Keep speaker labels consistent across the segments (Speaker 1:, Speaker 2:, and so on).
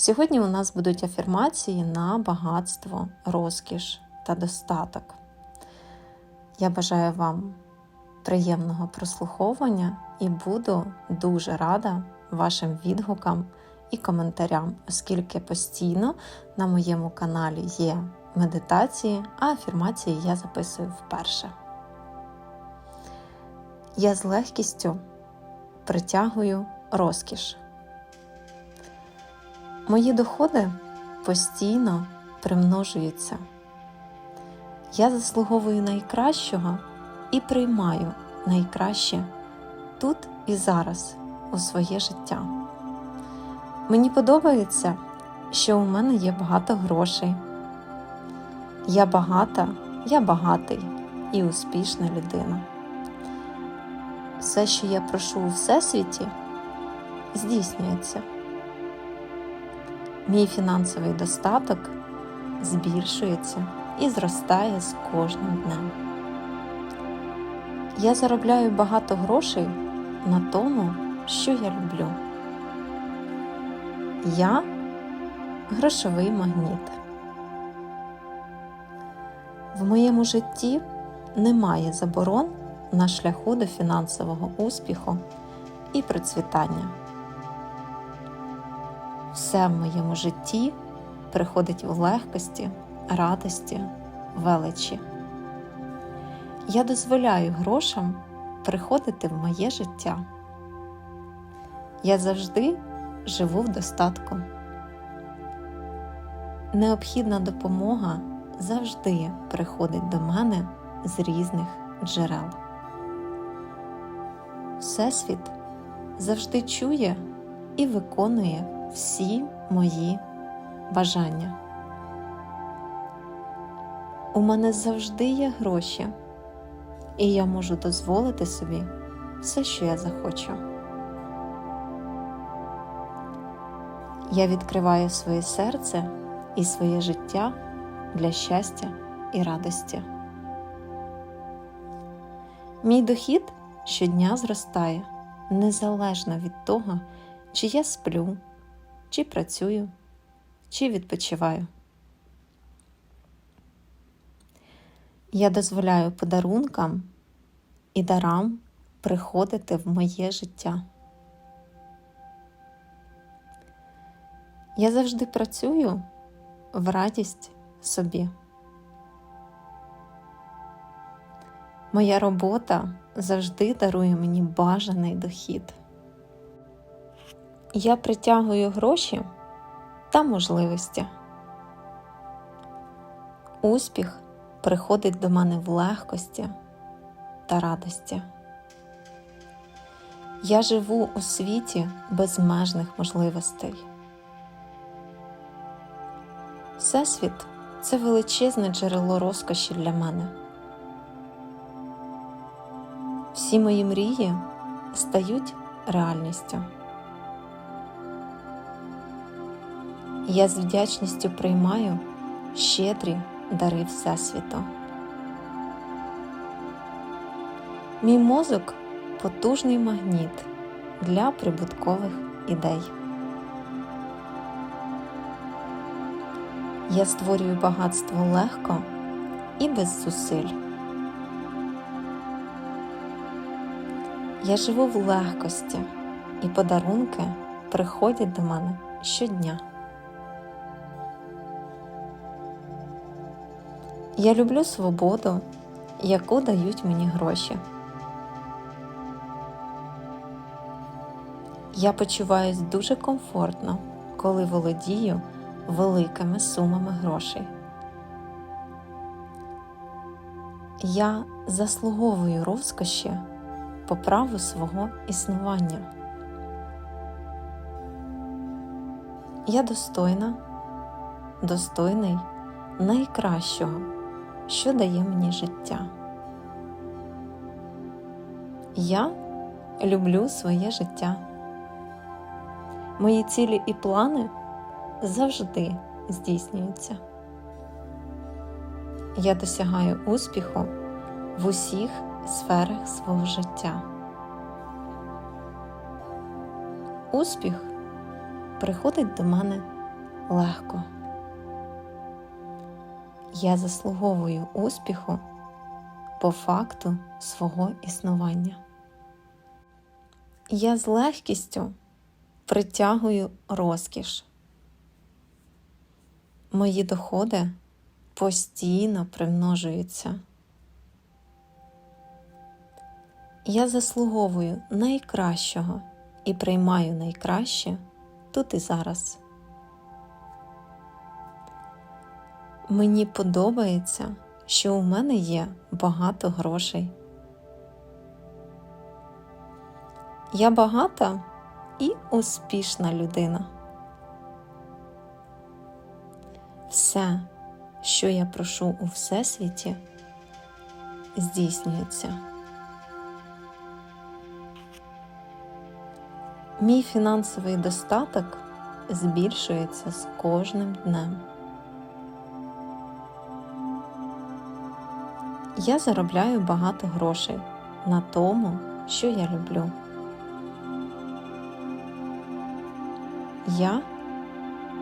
Speaker 1: Сьогодні у нас будуть афірмації на багатство, розкіш та достаток. Я бажаю вам приємного прослуховування і буду дуже рада вашим відгукам і коментарям, оскільки постійно на моєму каналі є медитації, а афірмації я записую вперше. Я з легкістю притягую розкіш. Мої доходи постійно примножуються. Я заслуговую найкращого і приймаю найкраще тут і зараз у своє життя. Мені подобається, що у мене є багато грошей. Я багата, я багатий і успішна людина. Все, що я прошу у Всесвіті, здійснюється. Мій фінансовий достаток збільшується і зростає з кожним днем. Я заробляю багато грошей на тому, що я люблю. Я грошовий магніт. В моєму житті немає заборон на шляху до фінансового успіху і процвітання. Все в моєму житті приходить в легкості, радості, величі. Я дозволяю грошам приходити в моє життя. Я завжди живу в достатку. Необхідна допомога завжди приходить до мене з різних джерел. Всесвіт завжди чує і виконує всі мої бажання. У мене завжди є гроші, і я можу дозволити собі все, що я захочу. Я відкриваю своє серце і своє життя для щастя і радості. Мій дохід щодня зростає незалежно від того, чи я сплю, чи працюю, чи відпочиваю. Я дозволяю подарункам і дарам приходити в моє життя. Я завжди працюю в радість собі. Моя робота завжди дарує мені бажаний дохід. Я притягую гроші та можливості. Успіх приходить до мене в легкості та радості. Я живу у світі безмежних можливостей. Всесвіт це величезне джерело розкоші для мене. Всі мої мрії стають реальністю. Я з вдячністю приймаю щедрі дари Всесвіту. Мій мозок потужний магніт для прибуткових ідей. Я створюю багатство легко і без зусиль. Я живу в легкості, і подарунки приходять до мене щодня. Я люблю свободу, яку дають мені гроші. Я почуваюсь дуже комфортно, коли володію великими сумами грошей. Я заслуговую розкоші по праву свого існування. Я достойна, достойний найкращого, що дає мені життя. Я люблю своє життя. Мої цілі і плани завжди здійснюються. Я досягаю успіху в усіх сферах свого життя. Успіх приходить до мене легко. Я заслуговую успіху по факту свого існування. Я з легкістю притягую розкіш. Мої доходи постійно примножуються. Я заслуговую найкращого і приймаю найкраще тут і зараз. Мені подобається, що у мене є багато грошей. Я багата і успішна людина. Все, що я прошу у Всесвіті, здійснюється. Мій фінансовий достаток збільшується з кожним днем. Я заробляю багато грошей на тому, що я люблю. Я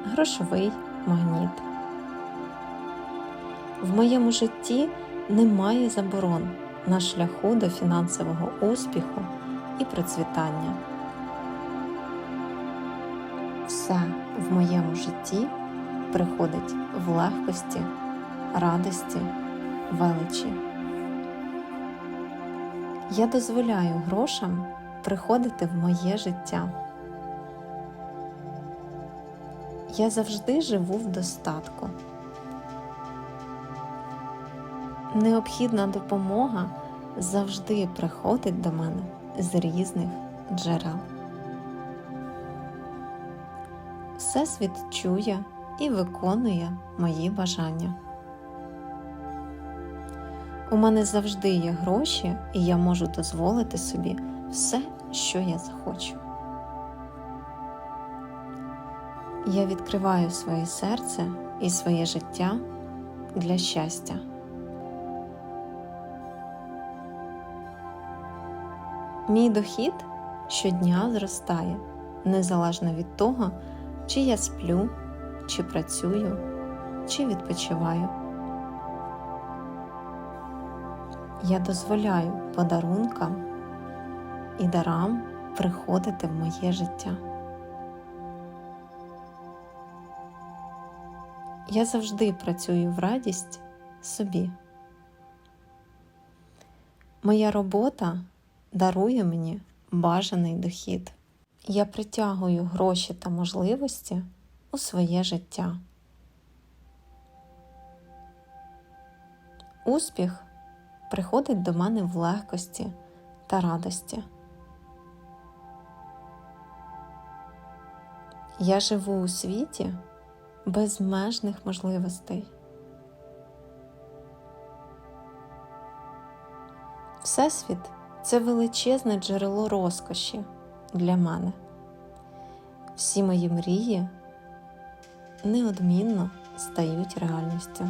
Speaker 1: грошовий магніт. В моєму житті немає заборон на шляху до фінансового успіху і процвітання. Все в моєму житті приходить в легкості, радості, величі. Я дозволяю грошам приходити в моє життя. Я завжди живу в достатку. Необхідна допомога завжди приходить до мене з різних джерел. Всесвіт чує і виконує мої бажання. У мене завжди є гроші, і я можу дозволити собі все, що я захочу. Я відкриваю своє серце і своє життя для щастя. Мій дохід щодня зростає незалежно від того, чи я сплю, чи працюю, чи відпочиваю. Я дозволяю подарункам і дарам приходити в моє життя. Я завжди працюю в радість собі. Моя робота дарує мені бажаний дохід. Я притягую гроші та можливості у своє життя. Успіх приходить до мене в легкості та радості. Я живу у світі безмежних можливостей. Всесвіт це величезне джерело розкоші для мене. Всі мої мрії неодмінно стають реальністю.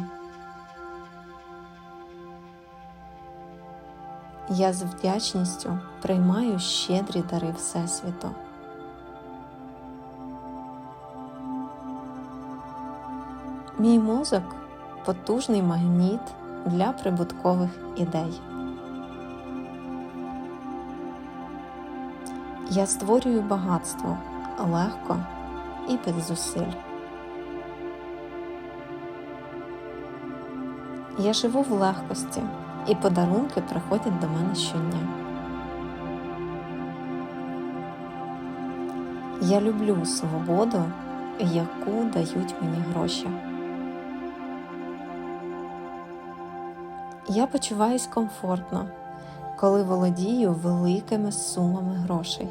Speaker 1: Я з вдячністю приймаю щедрі дари Всесвіту. Мій мозок потужний магніт для прибуткових ідей. Я створюю багатство легко і без зусиль. Я живу в легкості, і подарунки приходять до мене щодня. Я люблю свободу, яку дають мені гроші. Я почуваюсь комфортно, коли володію великими сумами грошей.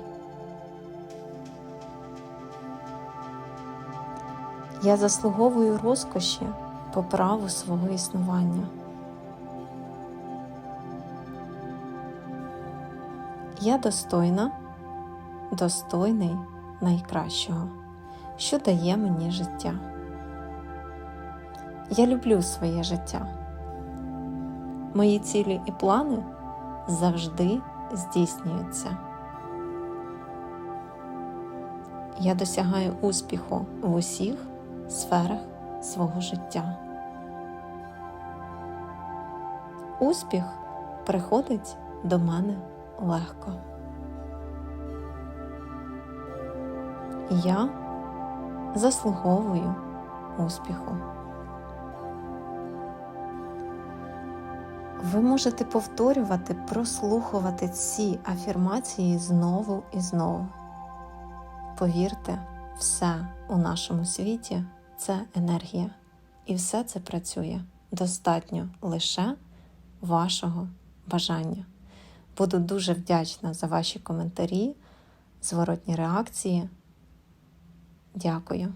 Speaker 1: Я заслуговую розкоші по праву свого існування. Я достойна, достойний найкращого, що дає мені життя. Я люблю своє життя. Мої цілі і плани завжди здійснюються. Я досягаю успіху в усіх сферах свого життя. Успіх приходить до мене легко. Я заслуговую успіху. Ви можете повторювати, прослухувати ці афірмації знову і знову. Повірте, все у нашому світі це енергія, і все це працює достатньо лише вашого бажання. Буду дуже вдячна за ваші коментарі, зворотні реакції. Дякую.